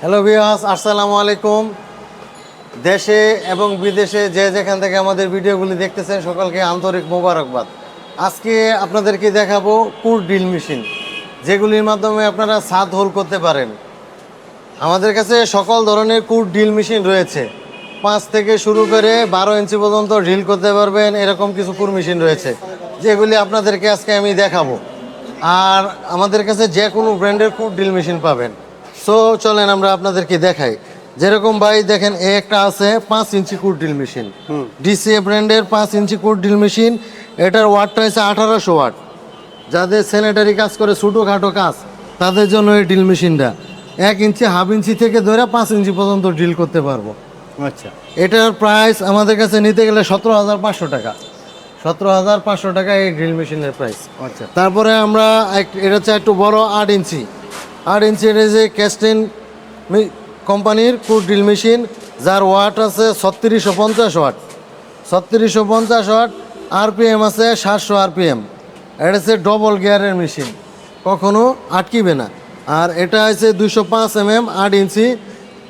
Hello বিয়াস আসসালামু আলাইকুম দেশে এবং বিদেশে যে যেখান থেকে আমাদের ভিডিওগুলি দেখতেছেন, সকলকে আন্তরিক মোবারকবাদ। আজকে আপনাদেরকে দেখাবো কুর ড্রিল মেশিন, যেগুলির মাধ্যমে আপনারা ছাদ হোল করতে পারেন। আমাদের কাছে সকল ধরনের কুর ড্রিল মেশিন রয়েছে। পাঁচ থেকে শুরু করে বারো ইঞ্চি পর্যন্ত ড্রিল করতে পারবেন, এরকম কিছু কুর মেশিন রয়েছে, যেগুলি আপনাদেরকে আজকে আমি দেখাবো। আর আমাদের কাছে যে কোনো ব্র্যান্ডের কুর ড্রিল মেশিন পাবেন। সো চলেন আমরা আপনাদেরকে দেখাই। যেরকম ভাই দেখেন এ একটা আছে পাঁচ inch core drill machine. DCA ব্র্যান্ডের পাঁচ ইঞ্চি কুর ড্রিল মেশিন। এটার ওয়াটটা হচ্ছে আঠারোশো ওয়াট। যাদের স্যানিটারি কাজ করে ছোটো খাটো কাজ তাদের জন্য এই ড্রিল মেশিনটা। এক ইঞ্চি হাফ ইঞ্চি থেকে ধরে পাঁচ ইঞ্চি পর্যন্ত ড্রিল করতে পারব। আচ্ছা। এটার প্রাইস আমাদের কাছে নিতে গেলে সতেরো হাজার পাঁচশো টাকা। সতেরো হাজার পাঁচশো টাকা এই ড্রিল মেশিনের প্রাইস আচ্ছা। তারপরে আমরা এটা হচ্ছে একটু বড় আট ইঞ্চি। এটা যে ক্যাস্টেন কোম্পানির কুড ড্রিল মেশিন, যার ওয়াট আছে ছত্রিশশো পঞ্চাশ ওয়াট। ছত্রিশশো পঞ্চাশ ওয়াট আরপিএম আছে সাতশো আরপিএম। এটা হচ্ছে ডবল গিয়ারের মেশিন কখনো আটকিবে না। আর এটা হচ্ছে দুশো পাঁচ এম এম আট ইঞ্চি।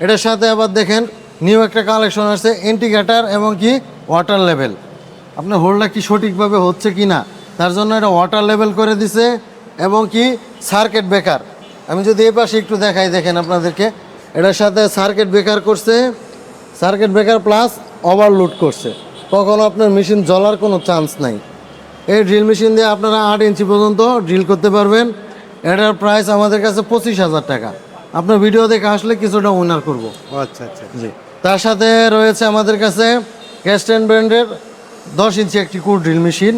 এটার সাথে আবার দেখেন নিউ একটা কালেকশন আছে ইন্ডিকেটার এবং কি ওয়াটার লেভেল আপনার হোলটা কি সঠিকভাবে হচ্ছে কি না তার জন্য এটা ওয়াটার লেভেল করে দিছে এবং কি সার্কিট ব্রেকার আমি যদি এই পাশে একটু দেখাই দেখেন আপনাদেরকে। এটার সাথে সার্কিট ব্রেকার করছে। সার্কিট ব্রেকার প্লাস ওভারলোড করছে। কখনো আপনার মেশিন জ্বলার কোনো চান্স নাই। এই ড্রিল মেশিন দিয়ে আপনারা আট ইঞ্চি পর্যন্ত ড্রিল করতে পারবেন। এটার প্রাইস আমাদের কাছে পঁচিশ হাজার টাকা। আপনার ভিডিও দেখে আসলে কিছুটা উইনার করব। আচ্ছা আচ্ছা। জি। তার সাথে রয়েছে আমাদের কাছে ক্যাস্টেন ব্র্যান্ডের দশ ইঞ্চি একটি কুর ড্রিল মেশিন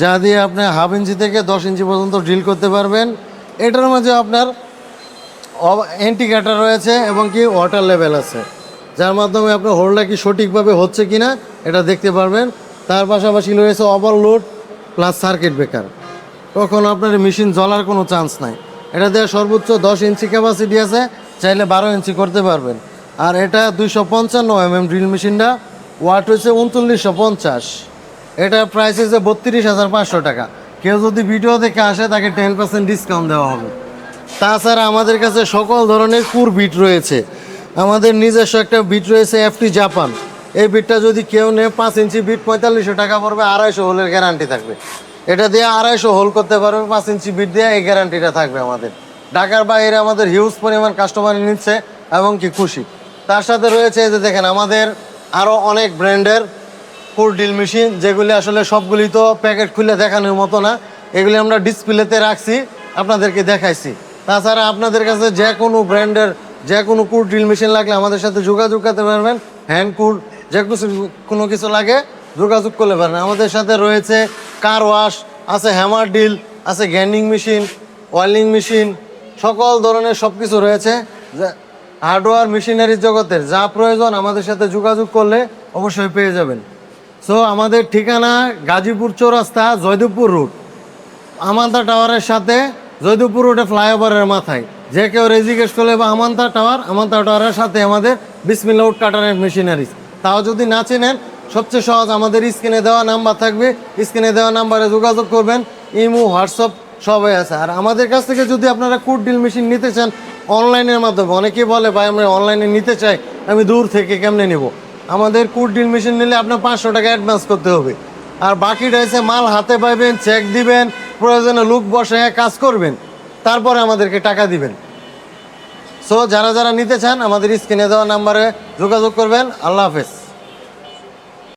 যা দিয়ে আপনি হাফ ইঞ্চি থেকে দশ ইঞ্চি পর্যন্ত ড্রিল করতে পারবেন। এটার মাঝে আপনার এন্টিকেটার রয়েছে এবং কি ওয়াটার লেভেল আছে। যার মাধ্যমে আপনার হোলটা কি সঠিকভাবে হচ্ছে কি না এটা দেখতে পারবেন। তার পাশাপাশি রয়েছে ওভারলোড প্লাস সার্কিট ব্রেকার তখন আপনার মেশিন জ্বলার কোনো চান্স নাই। এটা দেওয়া সর্বোচ্চ দশ ইঞ্চি ক্যাপাসিটি আছে, চাইলে বারো ইঞ্চি করতে পারবেন। আর এটা দুইশো পঞ্চান্ন এমএম ড্রিল মেশিনটা ওয়াট হয়েছে উনচল্লিশশো পঞ্চাশ। এটা প্রাইস হচ্ছে বত্রিশ হাজার পাঁচশো টাকা। কেউ যদি ভিডিও দেখে আসে, তাকে টেন পার্সেন্ট ডিসকাউন্ট দেওয়া হবে। তাছাড়া আমাদের কাছে সকল ধরনের কুর বিট রয়েছে। আমাদের নিজস্ব একটা বিট রয়েছে এফটি জাপান। এই বিটটা যদি কেউ নেয় পাঁচ ইঞ্চি বিট, পঁয়তাল্লিশশো টাকা পড়বে, আড়াইশো হোলের গ্যারান্টি থাকবে। এটা দিয়ে আড়াইশো হোল করতে পারবে, পাঁচ ইঞ্চি বিট দিয়ে এই গ্যারান্টিটা থাকবে আমাদের। ঢাকার বাইরে আমাদের হিউজ পরিমাণ কাস্টমার নিচ্ছে এবং কি খুশি। তার সাথে রয়েছে যে দেখেন, আমাদের আরও অনেক ব্র্যান্ডের ফুল ডিল মেশিন, যেগুলি আসলে সবগুলি তো প্যাকেট খুলে দেখানোর মতো না। এগুলি আমরা ডিসপ্লেতে রাখছি, আপনাদেরকে দেখাইছি। তাছাড়া আপনাদের কাছে যে কোনো ব্র্যান্ডের, যে কোনো কুর ড্রিল মেশিন লাগলে আমাদের সাথে যোগাযোগ করতে পারবেন। হ্যান্ড কুর যে কোনো কিছু লাগে, যোগাযোগ করতে পারেন আমাদের সাথে রয়েছে কার ওয়াশ আছে হ্যামার ডিল আছে গ্যান্ডিং মেশিন ওয়েলিং মেশিন সকল ধরনের সব কিছু রয়েছে হার্ডওয়্যার মেশিনারি জগতের যা প্রয়োজন আমাদের সাথে যোগাযোগ করলে অবশ্যই পেয়ে যাবেন। সো আমাদের ঠিকানা গাজীপুর চৌরাস্তা, জয়দেবপুর রুট আমান্তা টাওয়ারের সাথে জয়দেবপুর রোডে ফ্লাইওভারের মাথায়, যে কেউ রেজিগেস করলে বা আমান্তা টাওয়ার, আমান্তা টাওয়ারের সাথে আমাদের বিসমিল্লা উড কাটারের মেশিনারিজ। তাও যদি না চেনেন, সবচেয়ে সহজ আমাদের স্ক্রিনে দেওয়া নাম্বার থাকবে, স্ক্রিনে দেওয়া নাম্বারে যোগাযোগ করবেন, ইমো, হোয়াটসঅ্যাপ সবাই আছে। আর আমাদের কাছ থেকে যদি আপনারা কুট ডিল মেশিন নিতে চান, অনলাইনের মাধ্যমে, অনেকেই বলে, ভাই, আমরা অনলাইনে নিতে চাই, আমি দূর থেকে কেমনে নেব? আমাদের কুড ডিল মেশিন নিলে আপনার পাঁচশো টাকা অ্যাডভান্স করতে হবে। আর বাকিটা এসে মাল হাতে পাইবেন চেক দিবেন প্রয়োজনে লুক বসে কাজ করবেন, তারপরে আমাদেরকে টাকা দিবেন। সো যারা যারা নিতে চান, আমাদের স্ক্রিনে দেওয়া নাম্বারে যোগাযোগ করবেন। আল্লাহ হাফেজ।